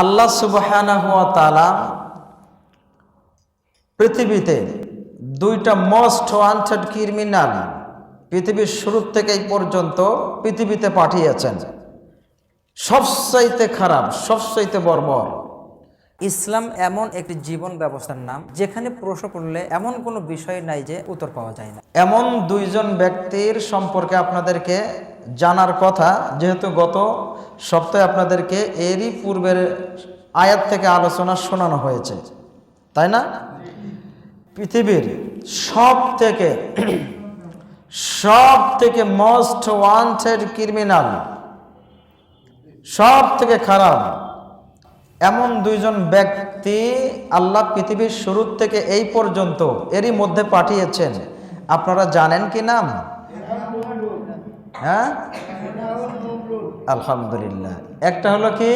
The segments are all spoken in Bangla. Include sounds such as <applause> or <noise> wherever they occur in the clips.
আল্লাহ সুবহানাহু ওয়া তাআলা পৃথিবীতে দুইটা মোস্ট ওয়ান্টেড ক্রিমিনাল পৃথিবীর শুরু থেকে এই পর্যন্ত পৃথিবীতে পাঠিয়েছেন। সবচাইতে খারাপ, সবচাইতে বর্বর, ইসলাম এমন একটি জীবন ব্যবস্থার নাম, যেখানে প্রশ্ন করলে এমন কোনো বিষয় নাই যে উত্তর পাওয়া যায় না। এমন দুইজন ব্যক্তির সম্পর্কে আপনাদেরকে জানার কথা, যেহেতু গত সপ্তাহে আপনাদেরকে এরই পূর্বের আয়াত থেকে আলোচনা শোনানো হয়েছে, তাই না? পৃথিবীর সব থেকে সব থেকে মোস্ট ওয়ান্টেড ক্রিমিনাল সব থেকে খারাপ, এমন দুইজন ব্যক্তি আল্লাহ পৃথিবীর শুরু থেকে এই পর্যন্ত এরই মধ্যে পাঠিয়েছেন। আপনারা জানেন কি নাম হ্যাঁ? আলহামদুলিল্লাহ। একটা হলো কি?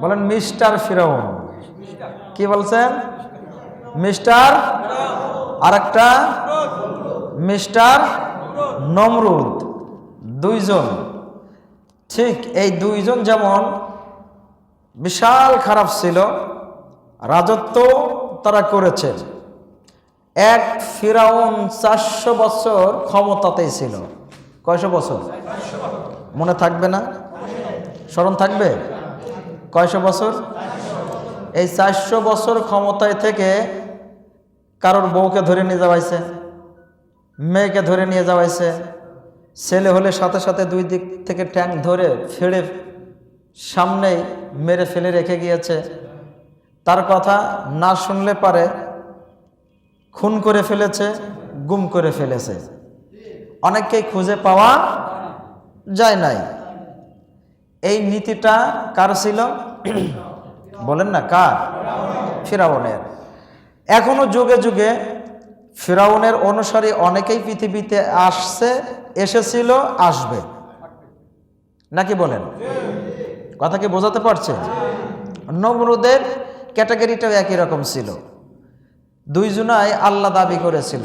বলেন মিস্টার ফিরাউন। কি বলছেন? মিস্টার? আর একটা মিস্টার নমরুদ। দুইজন। ঠিক এই দুইজন যেমন বিশাল খারাপ ছিল, রাজত্ব তারা করেছে এক ফিরাউন চারশো বছর ক্ষমতাতেই ছিল। কয়শো বছর? মনে থাকবে না? স্মরণ থাকবে? কয়শো বছর? এই চারশো বছর ক্ষমতায় থেকে কারোর বউকে ধরে নিয়ে যাওয়াইছে, মেয়েকে ধরে নিয়ে যাওয়াইছে, ছেলে হলে সাথে সাথে দুই দিক থেকে ট্যাঙ্ক ধরে ফেড়ে সামনেই মেরে ফেলে রেখে গিয়েছে। তার কথা না শুনলে পারে, খুন করে ফেলেছে, গুম করে ফেলেছে। অনেককেই খুঁজে পাওয়া যায় নাই। এই নীতিটা কার ছিল? <clears throat> বলেন না, কার? ফিরাউনের। এখনও যুগে যুগে ফিরাউনের অনুসারী অনেকেই পৃথিবীতে আসছে, এসেছিল, আসবে। নাকি বলেন? কথা কি বোঝাতে পারছে নমরুদের ক্যাটাগরিটাও একই রকম ছিল। দুইজনাই আল্লাহ দাবি করেছিল।